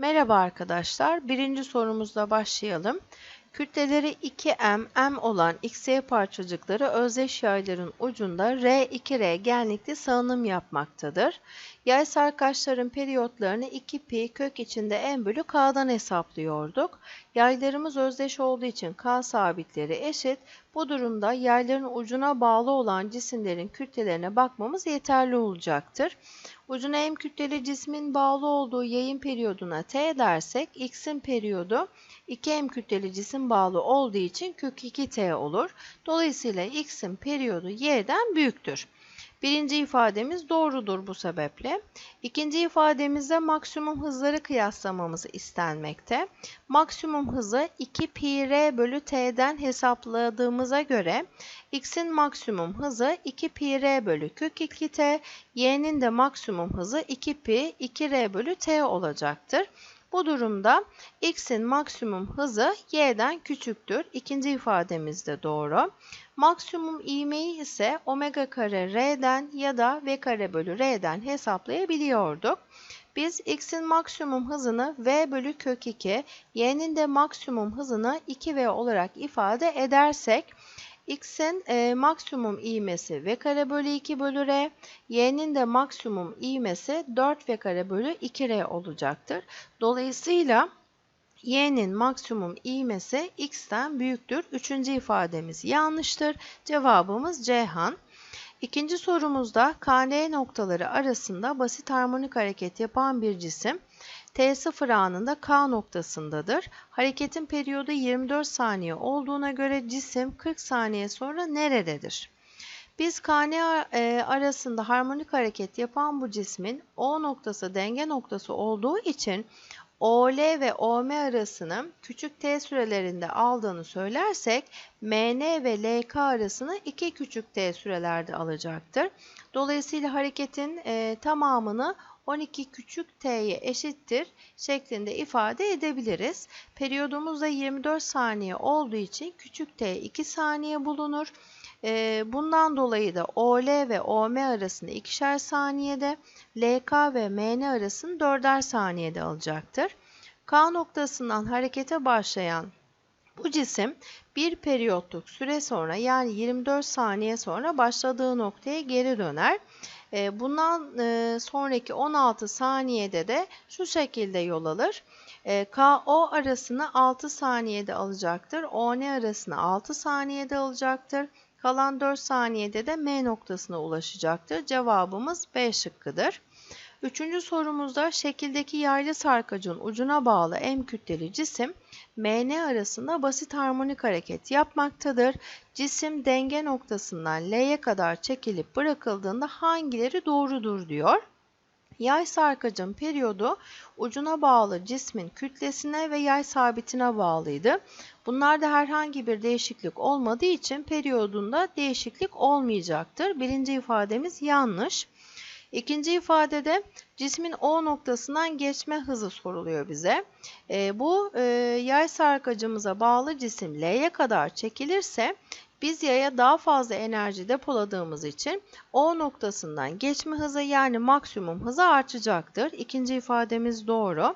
Merhaba arkadaşlar. Birinci sorumuzla başlayalım. Kütleleri 2m, m olan xy parçacıkları özdeş yayların ucunda r2r genlikli salınım yapmaktadır. Yay sarkaçların periyotlarını 2pi kök içinde n bölü k'dan hesaplıyorduk. Yaylarımız özdeş olduğu için k sabitleri eşit. Bu durumda yayların ucuna bağlı olan cisimlerin kütlelerine bakmamız yeterli olacaktır. Ucuna m kütleli cismin bağlı olduğu yayın periyoduna t dersek x'in periyodu 2m kütleli cisim bağlı olduğu için kök 2t olur. Dolayısıyla x'in periyodu y'den büyüktür. Birinci ifademiz doğrudur bu sebeple. İkinci ifademizde maksimum hızları kıyaslamamız istenmekte. Maksimum hızı 2 pi r bölü t'den hesapladığımıza göre x'in maksimum hızı 2 pi r bölü kök 2t, y'nin de maksimum hızı 2 pi 2 r bölü t olacaktır. Bu durumda x'in maksimum hızı y'den küçüktür. İkinci ifademiz de doğru. Maksimum ivmeyi ise omega kare r'den ya da v kare bölü r'den hesaplayabiliyorduk. Biz x'in maksimum hızını v bölü kök 2, y'nin de maksimum hızını 2v olarak ifade edersek x'in e, maksimum ivmesi v kare bölü 2 bölü r, y'nin de maksimum ivmesi 4v kare bölü 2r olacaktır. Dolayısıyla y'nin maksimum ivmesi x'ten büyüktür. Üçüncü ifademiz yanlıştır. Cevabımız Ceyhan. İkinci sorumuzda KN noktaları arasında basit harmonik hareket yapan bir cisim T0 anında K noktasındadır. Hareketin periyodu 24 saniye olduğuna göre cisim 40 saniye sonra nerededir? Biz KN e, arasında harmonik hareket yapan bu cismin O noktası denge noktası olduğu için OL ve OM arasını küçük t sürelerinde aldığını söylersek MN ve LK arasını 2 küçük t sürelerde alacaktır. Dolayısıyla hareketin e, tamamını 12 küçük t'ye eşittir şeklinde ifade edebiliriz. Periyodumuz da 24 saniye olduğu için küçük t 2 saniye bulunur. Bundan dolayı da OL ve OM arasında ikişer saniyede, LK ve MN arasını 4'er saniyede alacaktır. K noktasından harekete başlayan bu cisim bir periyotluk süre sonra yani 24 saniye sonra başladığı noktaya geri döner. Bundan sonraki 16 saniyede de şu şekilde yol alır. KO arasını 6 saniyede alacaktır. ON arasını 6 saniyede alacaktır. Kalan 4 saniyede de M noktasına ulaşacaktır. Cevabımız B şıkkıdır. Üçüncü sorumuzda şekildeki yaylı sarkacın ucuna bağlı M kütleli cisim MN arasında basit harmonik hareket yapmaktadır. Cisim denge noktasından L'ye kadar çekilip bırakıldığında hangileri doğrudur diyor. Yay sarkacın periyodu ucuna bağlı cismin kütlesine ve yay sabitine bağlıydı. Bunlarda herhangi bir değişiklik olmadığı için periyodunda değişiklik olmayacaktır. Birinci ifademiz yanlış. İkinci ifadede cismin O noktasından geçme hızı soruluyor bize. E, bu e, yay sarkacımıza bağlı cisim L'ye kadar çekilirse biz yaya daha fazla enerji depoladığımız için O noktasından geçme hızı yani maksimum hızı artacaktır. İkinci ifademiz doğru.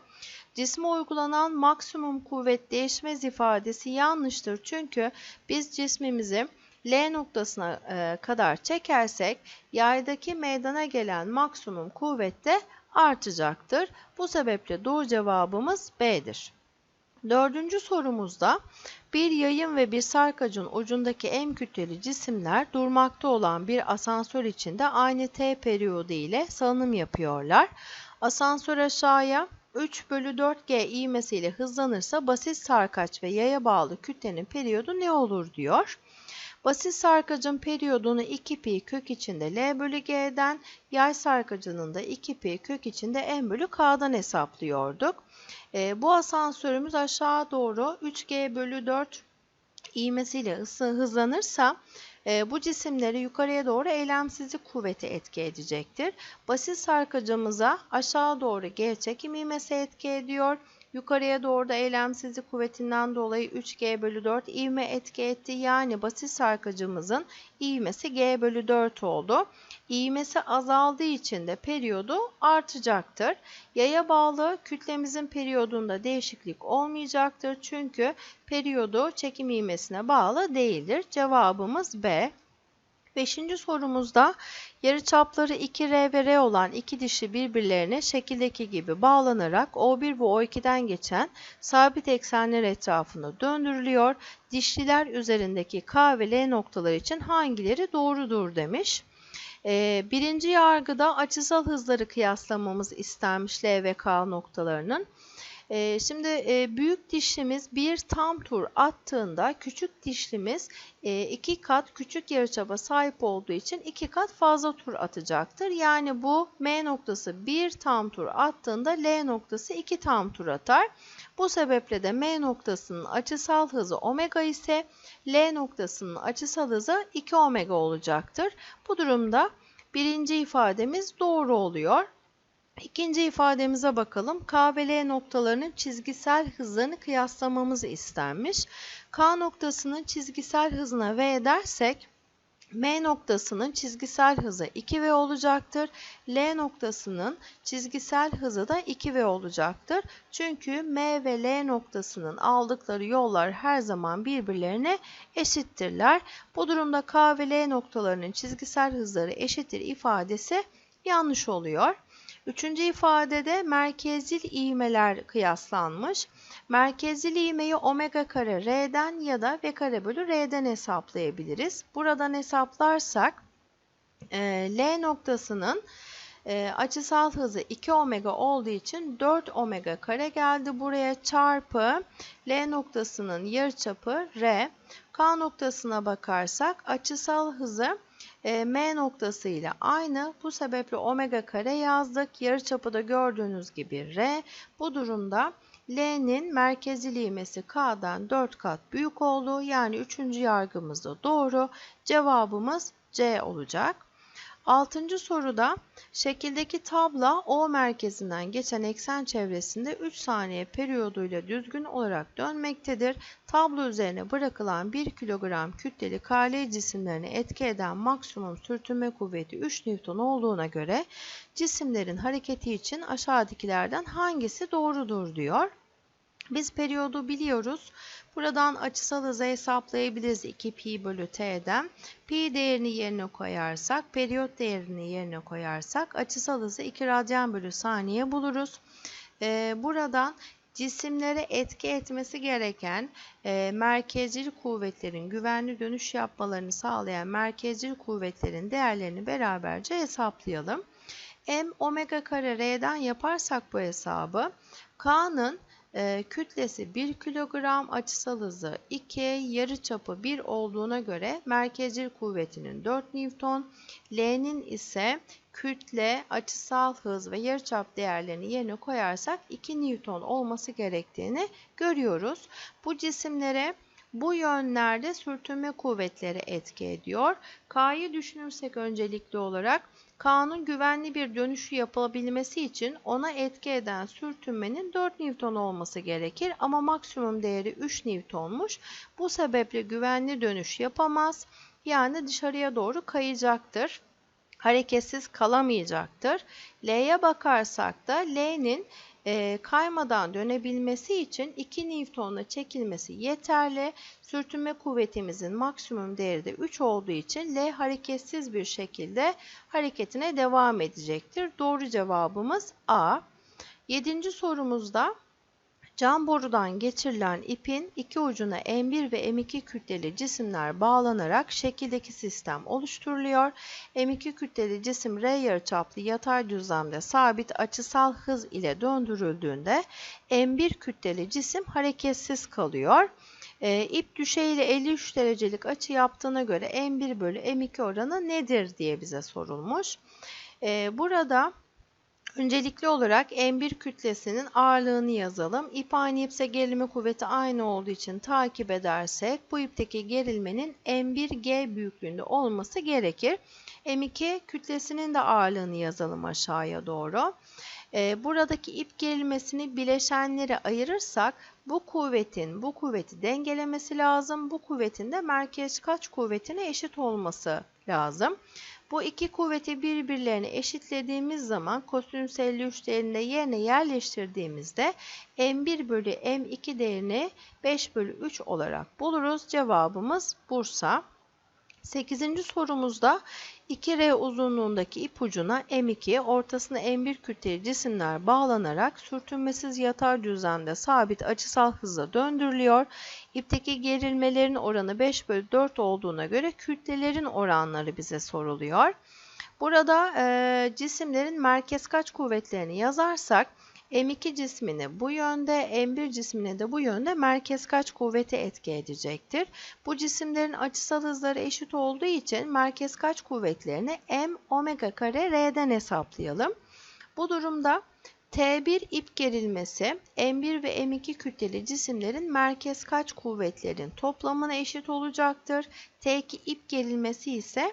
Cisme uygulanan maksimum kuvvet değişmez ifadesi yanlıştır. Çünkü biz cismimizi L noktasına e, kadar çekersek yaydaki meydana gelen maksimum kuvvet de artacaktır. Bu sebeple doğru cevabımız B'dir. Dördüncü sorumuzda bir yayın ve bir sarkacın ucundaki M kütleli cisimler durmakta olan bir asansör içinde aynı T periyodu ile salınım yapıyorlar. Asansör aşağıya 3 bölü 4G ivmesiyle hızlanırsa basit sarkaç ve yaya bağlı kütlenin periyodu ne olur diyor. Basit sarkacın periyodunu 2pi kök içinde L bölü G'den, yay sarkacının da 2pi kök içinde M bölü K'dan hesaplıyorduk. E, bu asansörümüz aşağı doğru 3G bölü 4 ivmesiyle hızlanırsa e, bu cisimleri yukarıya doğru eylemsizlik kuvveti etki edecektir. Basit sarkacımıza aşağı doğru G çekim ivmesi etki ediyor. Yukarıya doğru da eylemsizlik kuvvetinden dolayı 3G bölü 4 ivme etki etti. Yani basit sarkacımızın ivmesi G bölü 4 oldu. İğmesi azaldığı için de periyodu artacaktır. Yaya bağlı kütlemizin periyodunda değişiklik olmayacaktır. Çünkü periyodu çekim ivmesine bağlı değildir. Cevabımız B. Beşinci sorumuzda yarıçapları 2R ve R olan iki dişli birbirlerine şekildeki gibi bağlanarak O1 ve O2'den geçen sabit eksenler etrafında döndürülüyor. Dişliler üzerindeki K ve L noktaları için hangileri doğrudur demiş. Ee, birinci yargıda açısal hızları kıyaslamamız istenmiş L ve K noktalarının. Ee, şimdi e, büyük dişlimiz bir tam tur attığında küçük dişlimiz e, iki kat küçük yarıçapa sahip olduğu için iki kat fazla tur atacaktır. Yani bu M noktası bir tam tur attığında L noktası iki tam tur atar. Bu sebeple de M noktasının açısal hızı omega ise L noktasının açısal hızı 2 omega olacaktır. Bu durumda birinci ifademiz doğru oluyor. İkinci ifademize bakalım. K ve L noktalarının çizgisel hızlarını kıyaslamamız istenmiş. K noktasının çizgisel hızına V dersek M noktasının çizgisel hızı 2V olacaktır. L noktasının çizgisel hızı da 2V olacaktır. Çünkü M ve L noktasının aldıkları yollar her zaman birbirlerine eşittirler. Bu durumda K ve L noktalarının çizgisel hızları eşittir ifadesi yanlış oluyor. Üçüncü ifadede merkezil ivmeler kıyaslanmış. Merkezil ivmeyi omega kare r'den ya da v kare bölü r'den hesaplayabiliriz. Buradan hesaplarsak e, L noktasının e, açısal hızı 2 omega olduğu için 4 omega kare geldi buraya çarpı L noktasının yarıçapı r. K noktasına bakarsak açısal hızı e, M noktası ile aynı. Bu sebeple omega kare yazdık. Yarıçapı da gördüğünüz gibi R. Bu durumda L'nin merkezil ivmesi K'dan 4 kat büyük oldu. Yani 3. yargımız da doğru. Cevabımız C olacak. Altıncı soruda şekildeki tabla O merkezinden geçen eksen çevresinde 3 saniye periyoduyla düzgün olarak dönmektedir. Tablo üzerine bırakılan 1 kilogram kütleli KL cisimlerini etki eden maksimum sürtünme kuvveti 3 Newton olduğuna göre cisimlerin hareketi için aşağıdakilerden hangisi doğrudur diyor. Biz periyodu biliyoruz. Buradan açısal hızı hesaplayabiliriz 2 pi bölü t'den. Pi değerini yerine koyarsak, periyot değerini yerine koyarsak açısal hızı 2 radyan bölü saniye buluruz. Ee, buradan cisimlere etki etmesi gereken e, merkezcil kuvvetlerin güvenli dönüş yapmalarını sağlayan merkezcil kuvvetlerin değerlerini beraberce hesaplayalım. M omega kare R'den yaparsak bu hesabı K'nın e, kütlesi 1 kilogram, açısal hızı 2, yarı çapı 1 olduğuna göre merkezcil kuvvetinin 4 Newton, L'nin ise kütle, açısal hız ve yarıçap değerlerini yerine koyarsak 2 Newton olması gerektiğini görüyoruz. Bu cisimlere bu yönlerde sürtünme kuvvetleri etki ediyor. K'yı düşünürsek öncelikli olarak K'nın güvenli bir dönüşü yapılabilmesi için ona etki eden sürtünmenin 4 Newton olması gerekir ama maksimum değeri 3 Newton'muş. Bu sebeple güvenli dönüş yapamaz. Yani dışarıya doğru kayacaktır. Hareketsiz kalamayacaktır. L'ye bakarsak da L'nin e, kaymadan dönebilmesi için 2 Newton'la çekilmesi yeterli. Sürtünme kuvvetimizin maksimum değeri de 3 olduğu için L hareketsiz bir şekilde hareketine devam edecektir. Doğru cevabımız A. Yedinci sorumuzda Cam borudan geçirilen ipin iki ucuna M1 ve M2 kütleli cisimler bağlanarak şekildeki sistem oluşturuluyor. M2 kütleli cisim R yarıçaplı yatay düzlemde sabit açısal hız ile döndürüldüğünde M1 kütleli cisim hareketsiz kalıyor. E, ip düşeyle 53 derecelik açı yaptığına göre M1 bölü M2 oranı nedir diye bize sorulmuş. E, burada Öncelikli olarak M1 kütlesinin ağırlığını yazalım. İp aynı ipse gerilme kuvveti aynı olduğu için takip edersek bu ipteki gerilmenin M1G büyüklüğünde olması gerekir. M2 kütlesinin de ağırlığını yazalım aşağıya doğru. E, buradaki ip gerilmesini bileşenlere ayırırsak bu kuvvetin bu kuvveti dengelemesi lazım. Bu kuvvetin de merkez kaç kuvvetine eşit olması lazım. Bu iki kuvveti birbirlerine eşitlediğimiz zaman kosinüs 53 değerini yerine yerleştirdiğimizde m1 bölü m2 değerini 5 bölü 3 olarak buluruz. Cevabımız Bursa. 8. sorumuzda 2R uzunluğundaki ipucuna M2, ortasına M1 kütleli cisimler bağlanarak sürtünmesiz yatay düzlemde sabit açısal hızla döndürülüyor. İpteki gerilmelerin oranı 5 bölü 4 olduğuna göre kütlelerin oranları bize soruluyor. Burada e, cisimlerin merkez kaç kuvvetlerini yazarsak M2 cismini bu yönde, M1 cismini de bu yönde merkez kaç kuvveti etki edecektir. Bu cisimlerin açısal hızları eşit olduğu için merkez kaç kuvvetlerini M omega kare R'den hesaplayalım. Bu durumda T1 ip gerilmesi M1 ve M2 kütleli cisimlerin merkez kaç kuvvetlerin toplamına eşit olacaktır. T2 ip gerilmesi ise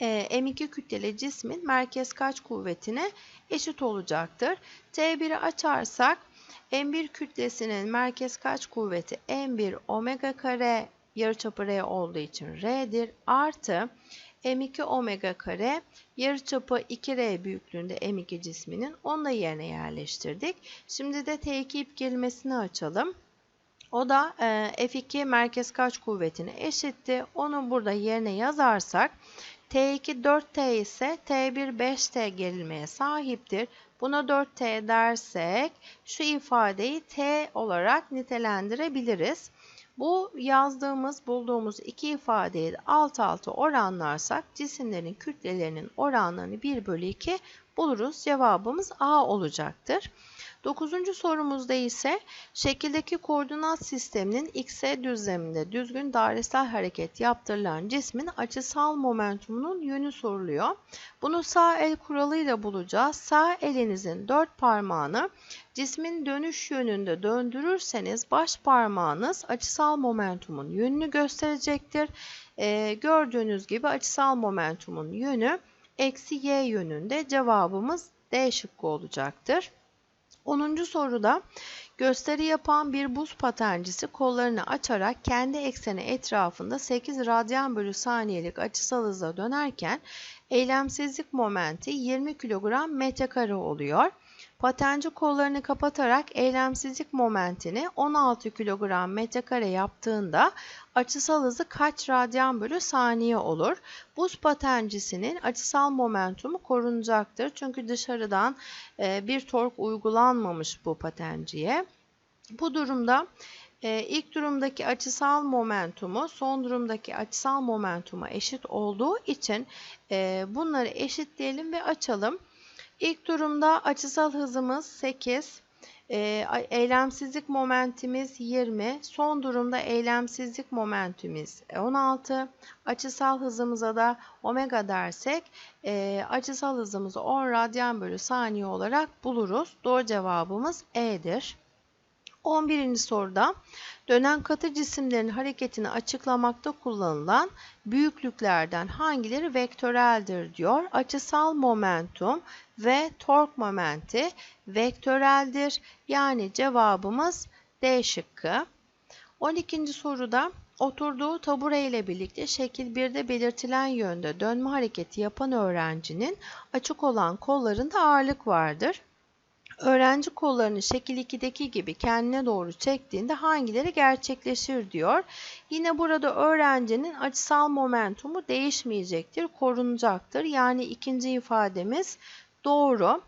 M2 kütleli cismin merkez kaç kuvvetine eşit olacaktır. T1'i açarsak M1 kütlesinin merkez kaç kuvveti M1 omega kare yarıçapı R olduğu için R'dir. Artı M2 omega kare yarıçapı 2R büyüklüğünde M2 cisminin onu da yerine yerleştirdik. Şimdi de T2 ip gerilmesini açalım. O da e, F2 merkez kaç kuvvetine eşitti. Onu burada yerine yazarsak T2 4T ise T1 5T gerilmeye sahiptir. Buna 4T dersek şu ifadeyi T olarak nitelendirebiliriz. Bu yazdığımız, bulduğumuz iki ifadeyi de alt alta oranlarsak cisimlerin kütlelerinin oranlarını 1 bölü 2 buluruz. Cevabımız A olacaktır. Dokuzuncu sorumuzda ise şekildeki koordinat sisteminin x'e düzleminde düzgün dairesel hareket yaptırılan cismin açısal momentumunun yönü soruluyor. Bunu sağ el kuralıyla bulacağız. Sağ elinizin dört parmağını cismin dönüş yönünde döndürürseniz baş parmağınız açısal momentumun yönünü gösterecektir. Ee, gördüğünüz gibi açısal momentumun yönü eksi y yönünde cevabımız D şıkkı olacaktır. 10. soruda gösteri yapan bir buz patencisi kollarını açarak kendi ekseni etrafında 8 radyan bölü saniyelik açısal hızla dönerken eylemsizlik momenti 20 kilogram metrekare oluyor. Patenci kollarını kapatarak eylemsizlik momentini 16 kilogram metrekare yaptığında açısal hızı kaç radyan bölü saniye olur? Buz patencisinin açısal momentumu korunacaktır. Çünkü dışarıdan e, bir tork uygulanmamış bu patenciye. Bu durumda e, ilk durumdaki açısal momentumu son durumdaki açısal momentuma eşit olduğu için e, bunları eşitleyelim ve açalım. İlk durumda açısal hızımız 8, e, eylemsizlik momentimiz 20, son durumda eylemsizlik momentimiz 16, açısal hızımıza da omega dersek e, açısal hızımızı 10 radyan bölü saniye olarak buluruz. Doğru cevabımız E'dir. 11. soruda dönen katı cisimlerin hareketini açıklamakta kullanılan büyüklüklerden hangileri vektöreldir diyor. Açısal momentum ve tork momenti vektöreldir. Yani cevabımız D şıkkı. 12. soruda oturduğu tabure ile birlikte şekil 1'de belirtilen yönde dönme hareketi yapan öğrencinin açık olan kollarında ağırlık vardır. Öğrenci kollarını şekil 2'deki gibi kendine doğru çektiğinde hangileri gerçekleşir diyor. Yine burada öğrencinin açısal momentumu değişmeyecektir, korunacaktır. Yani ikinci ifademiz doğru.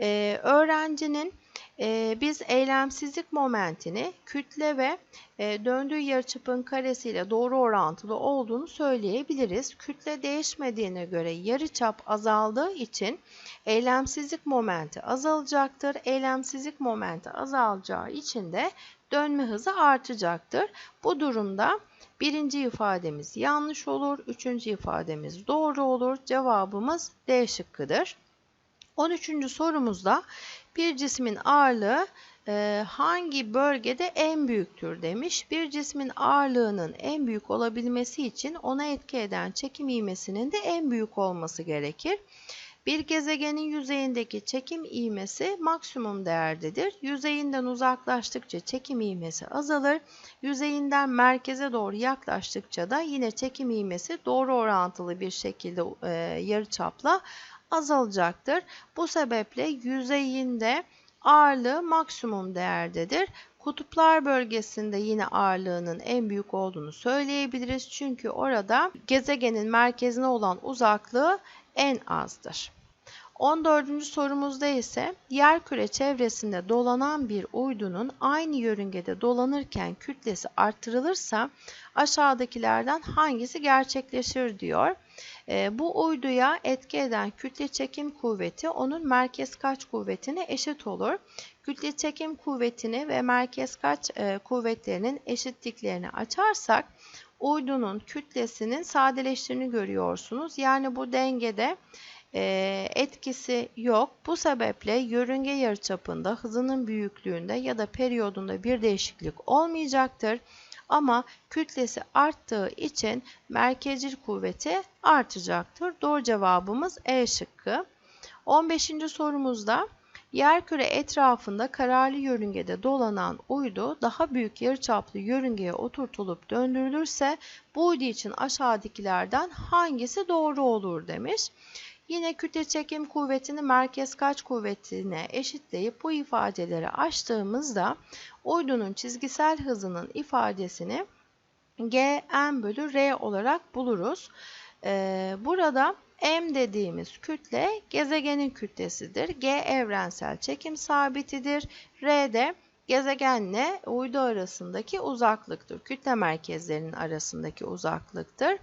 Ee, öğrencinin e, biz eylemsizlik momentini kütle ve e, döndüğü yarıçapın karesiyle doğru orantılı olduğunu söyleyebiliriz. Kütle değişmediğine göre yarıçap azaldığı için eylemsizlik momenti azalacaktır. Eylemsizlik momenti azalacağı için de dönme hızı artacaktır. Bu durumda birinci ifademiz yanlış olur, üçüncü ifademiz doğru olur. Cevabımız D şıkkıdır. 13. sorumuzda bir cismin ağırlığı e, hangi bölgede en büyüktür demiş. Bir cismin ağırlığının en büyük olabilmesi için ona etki eden çekim ivmesinin de en büyük olması gerekir. Bir gezegenin yüzeyindeki çekim ivmesi maksimum değerdedir. Yüzeyinden uzaklaştıkça çekim ivmesi azalır. Yüzeyinden merkeze doğru yaklaştıkça da yine çekim ivmesi doğru orantılı bir şekilde e, yarıçapla azalacaktır. Bu sebeple yüzeyinde ağırlığı maksimum değerdedir. Kutuplar bölgesinde yine ağırlığının en büyük olduğunu söyleyebiliriz. Çünkü orada gezegenin merkezine olan uzaklığı en azdır. 14. sorumuzda ise yerküre çevresinde dolanan bir uydunun aynı yörüngede dolanırken kütlesi artırılırsa aşağıdakilerden hangisi gerçekleşir diyor. E, bu uyduya etki eden kütle çekim kuvveti onun merkez kaç kuvvetine eşit olur. Kütle çekim kuvvetini ve merkez kaç e, kuvvetlerinin eşitliklerini açarsak uydunun kütlesinin sadeleştiğini görüyorsunuz. Yani bu dengede e, etkisi yok. Bu sebeple yörünge yarıçapında hızının büyüklüğünde ya da periyodunda bir değişiklik olmayacaktır. Ama kütlesi arttığı için merkezcil kuvveti artacaktır. Doğru cevabımız E şıkkı. 15. sorumuzda Yerküre etrafında kararlı yörüngede dolanan uydu daha büyük yarıçaplı yörüngeye oturtulup döndürülürse bu uydu için aşağıdakilerden hangisi doğru olur demiş. Yine kütle çekim kuvvetini merkez kaç kuvvetine eşitleyip bu ifadeleri açtığımızda uydunun çizgisel hızının ifadesini g m bölü r olarak buluruz. Ee, burada m dediğimiz kütle gezegenin kütlesidir. G evrensel çekim sabitidir. R de gezegenle uydu arasındaki uzaklıktır. Kütle merkezlerinin arasındaki uzaklıktır.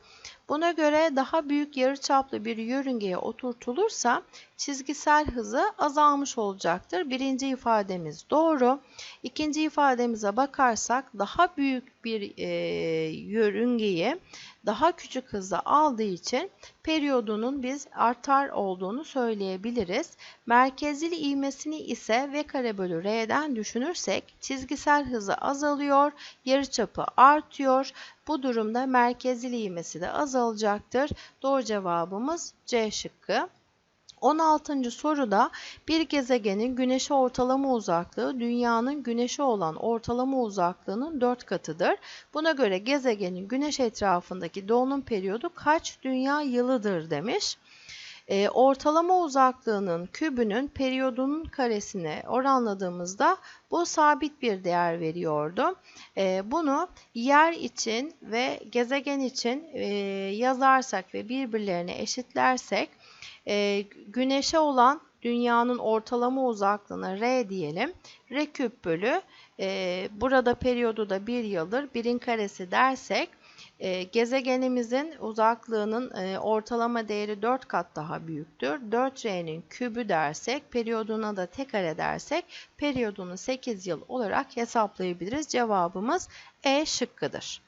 Buna göre daha büyük yarıçaplı bir yörüngeye oturtulursa çizgisel hızı azalmış olacaktır. Birinci ifademiz doğru. İkinci ifademize bakarsak daha büyük bir e, yörüngeyi daha küçük hızda aldığı için periyodunun biz artar olduğunu söyleyebiliriz. Merkezli ivmesini ise v kare bölü r'den düşünürsek çizgisel hızı azalıyor, yarıçapı artıyor. Bu durumda merkezli ivmesi de azalacaktır. Doğru cevabımız C şıkkı. 16. soruda bir gezegenin güneşe ortalama uzaklığı dünyanın güneşe olan ortalama uzaklığının 4 katıdır. Buna göre gezegenin güneş etrafındaki dolunum periyodu kaç dünya yılıdır demiş. E, ortalama uzaklığının kübünün periyodunun karesine oranladığımızda bu sabit bir değer veriyordu. E, bunu yer için ve gezegen için e, yazarsak ve birbirlerine eşitlersek e, güneşe olan dünyanın ortalama uzaklığına R diyelim. R küp bölü e, burada periyodu da 1 yıldır. 1'in karesi dersek e, gezegenimizin uzaklığının e, ortalama değeri 4 kat daha büyüktür. 4R'nin kübü dersek, periyoduna da tek kare dersek, periyodunu 8 yıl olarak hesaplayabiliriz. Cevabımız E şıkkıdır.